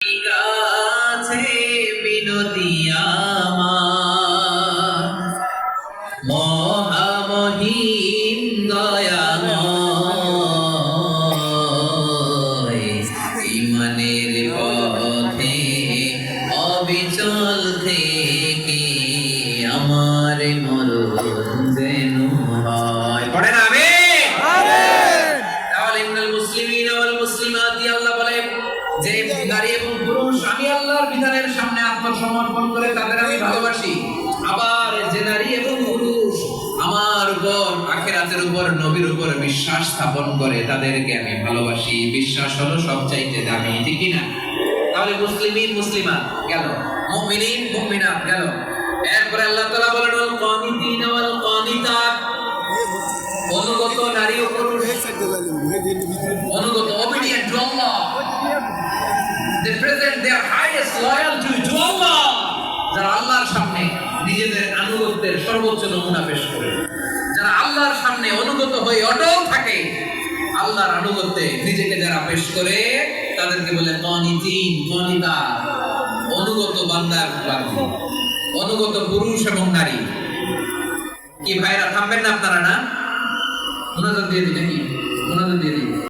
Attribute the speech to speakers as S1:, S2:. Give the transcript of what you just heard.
S1: কাছে বিনতি আমার। মহামহিম দয়াময়। ইমানের পথে অবিচল থেকে আমার মরণ যেন হয়। পড়ে না আমি তাহলে ইন্নাল মুসলিমিন ওয়াল মুসলিমাতি আল্লাহ বলে যে নারী এবং পুরুষ, আমি আল্লাহর বিধানের সামনে আত্মসমর্পণ করে তাদের আমি ভালোবাসি। আবার যে নারী এবং পুরুষ আমার উপর, আখেরাতের উপর, নবীর উপর বিশ্বাস স্থাপন করে, তাদেরকে আমি ভালোবাসি। বিশ্বাস হলো সবচাইতে দামি, ঠিক না তাহলে মুসলিমিন, মুসলিমাত গেল। মুমিনিন, মুমিনাত গেল। এরপরে আল্লাহ তাআলা বলেন, ওয়াল কানিতিন অনুগত নারী ও পুরুষ। অনুগত they present their highest loyalty to Allah. যারা আল্লাহর সামনে নিজেদের আনুগত্যের সর্বোচ্চ নমুনা পেশ করে। যারা আল্লাহর সামনে অনুগত হয়ে অটল থাকে, আল্লাহর আনুগত্যে নিজেকে যারা পেশ করে, তাদেরকে বলে কনিতিন কনিতা অনুগত বান্দার বান্দি। অনুগত পুরুষ এবং নারী। কি ভাইরা থামবেন না আপনারা না? মোনাজাত দিয়ে দিই নাকি? মোনাজাত দিয়ে দিই।